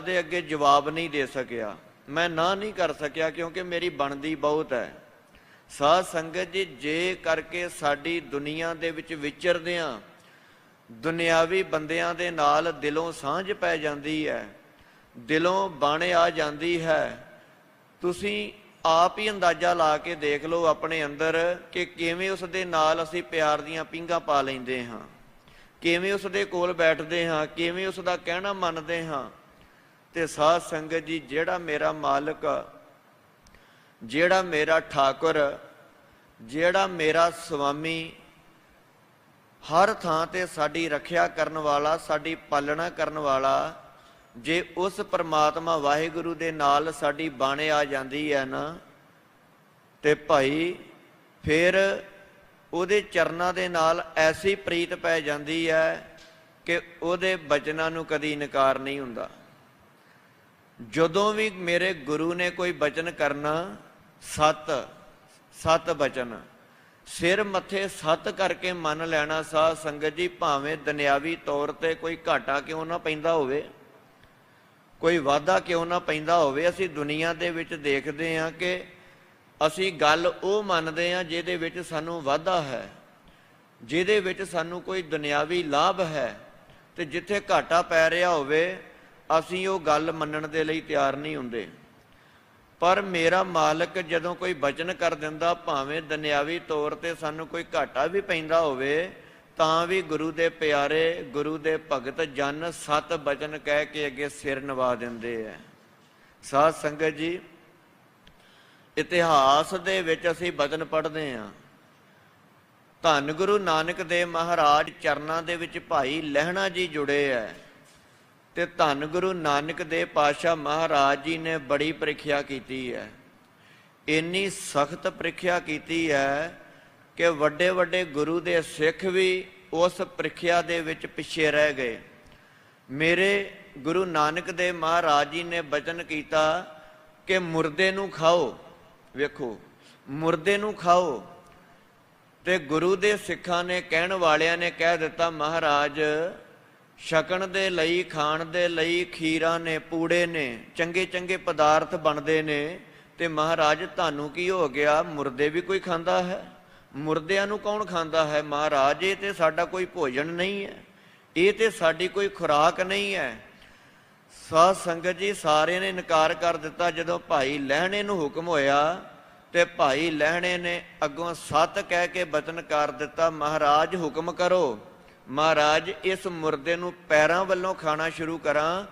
ਦੇ ਅੱਗੇ ਜਵਾਬ ਨਹੀਂ ਦੇ ਸਕਿਆ। ਮੈਂ ਨਾ ਨਹੀਂ ਕਰ ਸਕਿਆ ਕਿਉਂਕਿ ਮੇਰੀ ਬਣਦੀ ਬਹੁਤ ਹੈ। ਸਾਧ ਸੰਗਤ ਜੀ, ਜੇ ਕਰਕੇ ਸਾਡੀ ਦੁਨੀਆ ਦੇ ਵਿੱਚ ਵਿਚਰਦੇ ਆ, ਦੁਨਿਆਵੀ ਬੰਦਿਆਂ ਦੇ ਨਾਲ ਦਿਲੋਂ ਸਾਂਝ ਪੈ ਜਾਂਦੀ ਹੈ, ਦਿਲੋਂ ਬਣ ਆ ਜਾਂਦੀ ਹੈ। ਤੁਸੀਂ ਆਪ ਹੀ ਅੰਦਾਜ਼ਾ ਲਾ ਕੇ ਦੇਖ ਲਓ ਆਪਣੇ ਅੰਦਰ ਕਿ ਕਿਵੇਂ ਉਸ ਦੇ ਨਾਲ ਅਸੀਂ ਪਿਆਰ ਦੀਆਂ ਪਿੰਗਾ ਪਾ ਲੈਂਦੇ ਹਾਂ, ਕਿਵੇਂ ਉਸ ਦੇ ਕੋਲ ਬੈਠਦੇ ਹਾਂ, ਕਿਵੇਂ ਉਸ ਦਾ ਕਹਿਣਾ ਮੰਨਦੇ ਹਾਂ। ਤੇ ਸਾਧ ਸੰਗਤ ਜੀ, ਜਿਹੜਾ ਮੇਰਾ ਮਾਲਕ, ਜਿਹੜਾ ਮੇਰਾ ਠਾਕੁਰ, ਜਿਹੜਾ ਮੇਰਾ ਸੁਆਮੀ ਹਰ ਥਾਂ ਤੇ ਸਾਡੀ ਰੱਖਿਆ ਕਰਨ ਵਾਲਾ, ਸਾਡੀ ਪਾਲਣਾ ਕਰਨ ਵਾਲਾ, ਜੇ ਉਸ ਪਰਮਾਤਮਾ ਵਾਹਿਗੁਰੂ ਦੇ ਨਾਲ ਸਾਡੀ ਬਾਣੇ ਆ ਜਾਂਦੀ ਹੈ ਨਾ, ਤੇ ਭਾਈ ਫਿਰ ਉਹਦੇ ਚਰਨਾਂ ਦੇ ਨਾਲ ਐਸੀ ਪ੍ਰੀਤ ਪੈ ਜਾਂਦੀ ਹੈ ਕਿ ਉਹਦੇ ਬਚਨਾਂ ਨੂੰ ਕਦੀ ਇਨਕਾਰ ਨਹੀਂ ਹੁੰਦਾ। ਜਦੋਂ ਵੀ ਮੇਰੇ ਗੁਰੂ ਨੇ ਕੋਈ ਬਚਨ ਕਰਨਾ, ਸਤ ਸਤ ਬਚਨ। ਸਿਰ ਮੱਥੇ ਸਤ ਕਰਕੇ ਮੰਨ ਲੈਣਾ ਸਾਧ ਸੰਗਤ ਜੀ, ਭਾਵੇਂ ਦੁਨਿਆਵੀ ਤੌਰ ਤੇ ਕੋਈ ਘਾਟਾ ਕਿਉਂ ਨਾ ਪੈਂਦਾ ਹੋਵੇ, ਕੋਈ ਵਾਧਾ ਕਿਉਂ ਨਾ ਪੈਂਦਾ ਹੋਵੇ, ਅਸੀਂ ਦੁਨੀਆ ਦੇ ਵਿੱਚ ਦੇਖਦੇ ਹਾਂ ਕਿ ਅਸੀਂ ਗੱਲ ਉਹ ਮੰਨਦੇ ਹਾਂ ਜਿਹਦੇ ਵਿੱਚ ਸਾਨੂੰ ਵਾਧਾ ਹੈ, ਜਿਹਦੇ ਵਿੱਚ ਸਾਨੂੰ ਕੋਈ ਦੁਨਿਆਵੀ ਲਾਭ ਹੈ ਤੇ ਜਿੱਥੇ ਘਾਟਾ ਪੈ ਰਿਹਾ ਹੋਵੇ ਅਸੀਂ ਉਹ ਗੱਲ ਮੰਨਣ ਦੇ ਲਈ ਤਿਆਰ ਨਹੀਂ ਹੁੰਦੇ। ਪਰ ਮੇਰਾ ਮਾਲਕ ਜਦੋਂ ਕੋਈ ਬਚਨ ਕਰ ਦਿੰਦਾ, ਭਾਵੇਂ ਦੁਨਿਆਵੀ ਤੌਰ ਤੇ ਸਾਨੂੰ ਕੋਈ ਘਾਟਾ ਵੀ ਪੈਂਦਾ ਹੋਵੇ, ਤਾਂ ਵੀ ਗੁਰੂ ਦੇ ਪਿਆਰੇ, ਗੁਰੂ ਦੇ ਭਗਤ ਜਨ ਸਤ ਬਚਨ ਕਹਿ ਕੇ ਅੱਗੇ ਸਿਰ ਨਵਾ ਦਿੰਦੇ ਐ। ਸਾਧ ਸੰਗਤ ਜੀ, ਇਤਿਹਾਸ ਦੇ ਵਿੱਚ ਅਸੀਂ ਬਚਨ ਪੜ੍ਹਦੇ ਹਾਂ ਧੰਨ ਗੁਰੂ ਨਾਨਕ ਦੇਵ ਮਹਾਰਾਜ ਚਰਨਾਂ ਦੇ ਵਿੱਚ ਭਾਈ ਲਹਿਣਾ ਜੀ ਜੁੜੇ ਐ। ਤੇ ਧੰਨ ਗੁਰੂ ਨਾਨਕ ਦੇਵ ਪਾਤਸ਼ਾਹ ਮਹਾਰਾਜ ਜੀ ਨੇ ਬੜੀ ਪ੍ਰੀਖਿਆ ਕੀਤੀ ਹੈ। ਇੰਨੀ ਸਖਤ ਪ੍ਰੀਖਿਆ ਕੀਤੀ ਹੈ ਕਿ ਵੱਡੇ ਵੱਡੇ ਗੁਰੂ ਦੇ ਸਿੱਖ ਵੀ ਉਸ ਪ੍ਰੀਖਿਆ ਦੇ ਵਿੱਚ ਪਿੱਛੇ ਰਹਿ ਗਏ। ਮੇਰੇ ਗੁਰੂ ਨਾਨਕ ਦੇਵ ਮਹਾਰਾਜ ਜੀ ਨੇ ਬਚਨ ਕੀਤਾ ਕਿ ਮੁਰਦੇ ਨੂੰ ਖਾਓ। ਵੇਖੋ, ਮੁਰਦੇ ਨੂੰ ਖਾਓ। ਤੇ ਗੁਰੂ ਦੇ ਸਿੱਖਾਂ ਨੇ, ਕਹਿਣ ਵਾਲਿਆਂ ਨੇ ਕਹਿ ਦਿੱਤਾ, ਮਹਾਰਾਜ ਛਕਣ ਦੇ ਲਈ, ਖਾਣ ਦੇ ਲਈ ਖੀਰਾਂ ਨੇ, ਪੂੜੇ ਨੇ, ਚੰਗੇ ਚੰਗੇ ਪਦਾਰਥ ਬਣਦੇ ਨੇ ਤੇ ਮਹਾਰਾਜ ਤੁਹਾਨੂੰ ਕੀ ਹੋ ਗਿਆ? ਮੁਰਦੇ ਵੀ ਕੋਈ ਖਾਂਦਾ ਹੈ? ਮੁਰਦਿਆਂ ਨੂੰ ਕੌਣ ਖਾਂਦਾ ਹੈ? ਮਹਾਰਾਜ, ਇਹ ਤੇ ਸਾਡਾ ਕੋਈ ਭੋਜਨ ਨਹੀਂ ਹੈ। ਇਹ ਤੇ ਸਾਡੀ ਕੋਈ ਖੁਰਾਕ ਨਹੀਂ ਹੈ। ਸਾਧ ਸੰਗਤ ਜੀ, ਸਾਰਿਆਂ ਨੇ ਇਨਕਾਰ ਕਰ ਦਿੱਤਾ। ਜਦੋਂ ਭਾਈ ਲਹਿਣੇ ਨੂੰ ਹੁਕਮ ਹੋਇਆ ਤੇ ਭਾਈ ਲਹਿਣੇ ਨੇ ਅੱਗੋਂ ਸੱਤ ਕਹਿ ਕੇ ਬਚਨ ਕਰ ਦਿੱਤਾ, ਮਹਾਰਾਜ, ਹੁਕਮ ਕਰੋ। ਮਹਾਰਾਜ ਇਸ ਮੁਰਦੇ ਨੂੰ ਪੈਰਾਂ ਵੱਲੋਂ ਖਾਣਾ ਸ਼ੁਰੂ ਕਰਾਂ।